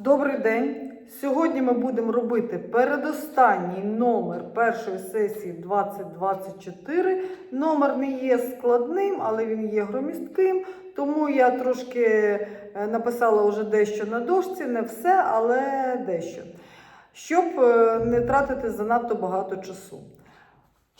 Добрий день! Сьогодні ми будемо робити передостанній номер першої сесії 2024. Номер не є складним, але він є громістким. Тому я трошки е, написала вже дещо на дошці, не все, але дещо. Щоб е, не тратити занадто багато часу.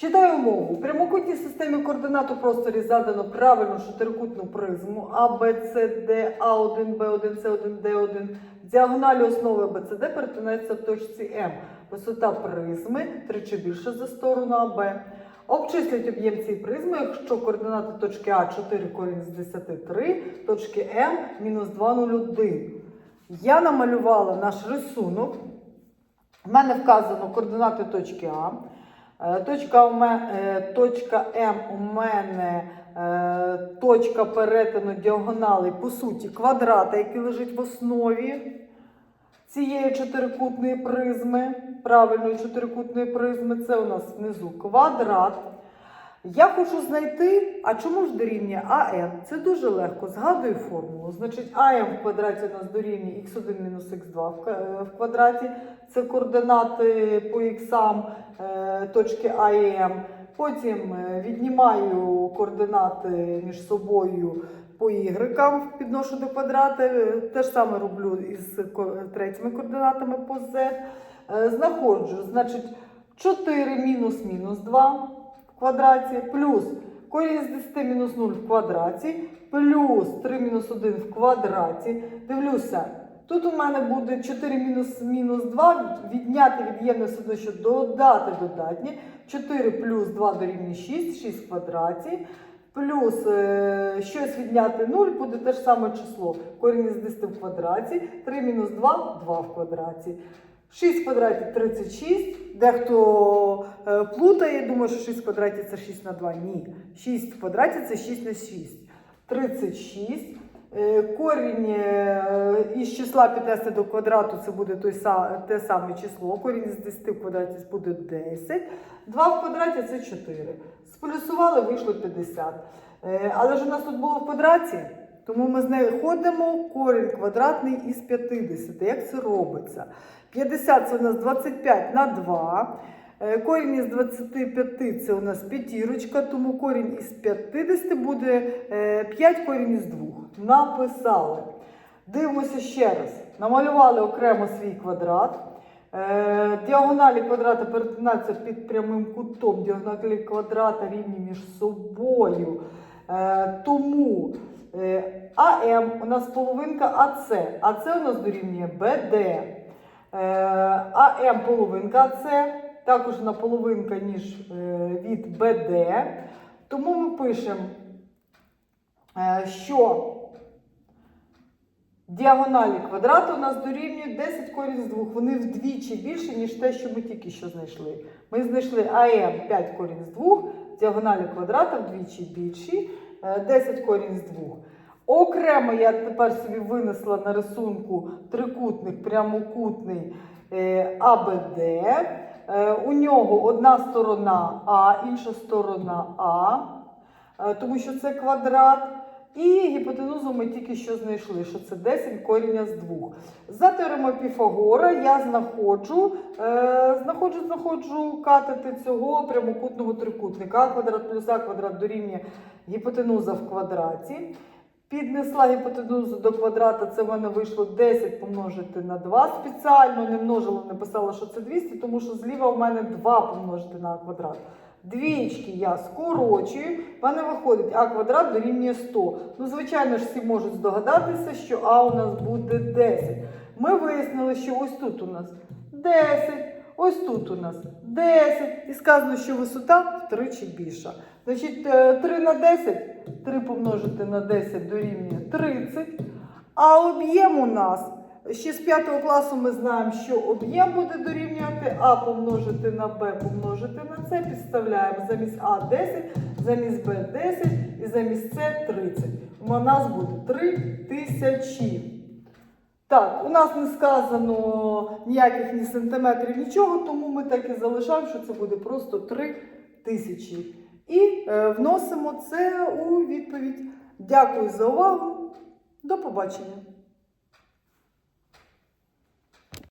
Читаю умову. У прямокутній системі координат у просторі задано правильну чотирикутну призму А, Б, С, Д, А1, Б1, С1, Д1. Діагоналі основи АБЦД перетинаються в точці М. Висота призми тричі більше за сторону АБ. Обчисліть об'єм цієї призми, якщо координати точки А 4 корінь з 10 3, точки М мінус 2, 0, 1. Я намалювала наш рисунок. У мене вказано координати точки А. Е, Точка, у ме- е, точка М у мене е, точка перетину діагонали, по суті, квадрата, який лежить в основі цієї чотирикутної призми, правильної чотирикутної призми, це у нас внизу квадрат. Я хочу знайти, а чому ж дорівнює АН? Це дуже легко. Згадую формулу. Значить, АМ в квадраті у нас дорівнює х1 мінус х2 в к- е, в квадраті. Це координати по іксам е, точки А. Потім е, віднімаю координати між собою по y, підношу до квадрата. Те ж саме роблю із третіми координатами по z. Знаходжу, значить, 4 мінус мінус 2 квадраті, плюс корінь з 10 мінус 0 в квадраті, плюс 3 мінус 1 в квадраті. Дивлюся, тут у мене буде 4 мінус мінус 2, відняти від'ємне все додати додатнє. 4 плюс 2 дорівнює 6, 6 в квадраті. Плюс е, щось відняти 0 буде те ж саме число. Корінь із 10 в квадраті, 3 мінус 2 2 в квадраті. 6 в квадраті 36. Дехто е, плутає, думає, що 6 в квадраті це 6 на 2. Ні. 6 в квадраті це 6 на 6. 36. Е, Корінь е, із числа піднести до квадрату це буде той, те саме число. Корінь із 10 в квадраті буде 10. 2 в квадраті це 4. Сплюсували, вийшло 50. Е, Але ж у нас тут було в квадраті, тому ми знаходимо корінь квадратний із 50. Як це робиться? 50 це у нас 25 на 2. Е, Корінь із 25 це у нас п'ятірочка, тому корінь із 50 буде е, 5 корінь із 2. Написали. Дивимося ще раз. Намалювали окремо свій квадрат. Е, Діагоналі квадрата перетинаються під прямим кутом. Діагоналі квадрата рівні між собою. Е, Тому е, АМ у нас половинка АС. АС у нас дорівнює БД. Е, АМ половинка АС, також вона половинка, ніж е, від БД. Тому ми пишемо, е, що діагоналі квадрату у нас дорівнює 10 корінь з 2. Вони вдвічі більше, ніж те, що ми тільки що знайшли. Ми знайшли АМ 5 корінь з 2, діагоналі квадрата вдвічі більші, е, 10 корінь з 2. Окремо я тепер собі винесла на рисунку трикутник прямокутний е, АБД. Е, У нього одна сторона А, інша сторона А, е, тому що це квадрат. І гіпотенузу ми тільки що знайшли, що це 10 коріння з 2. За теоремою Піфагора я знаходжу, е, знаходжу, знаходжу катети цього прямокутного трикутника. А квадрат плюс А квадрат дорівнює гіпотенуза в квадраті. Піднесла гіпотенузу до квадрата, це в мене вийшло 10 помножити на 2. Спеціально не множила, не писала, що це 200, тому що зліва в мене 2 помножити на квадрат. Двічки я скорочую, в мене виходить А квадрат дорівнює 100. Ну, звичайно ж, всі можуть здогадатися, що А у нас буде 10. Ми вияснили, що ось тут у нас 10, ось тут у нас 10. І сказано, що висота втричі більша. Значить, е, 3 на 10, 3 помножити на 10 дорівнює 30. А об'єм у нас, ще з 5 класу ми знаємо, що об'єм буде дорівнювати А помножити на Б помножити на С. Підставляємо замість А 10, замість Б 10 і замість С 30. У нас буде 3 тисячі. Так, у нас не сказано ніяких ні сантиметрів, нічого, тому ми так і залишаємо, що це буде просто 3 тисячі. І е, вносимо це у відповідь. Дякую за увагу. До побачення.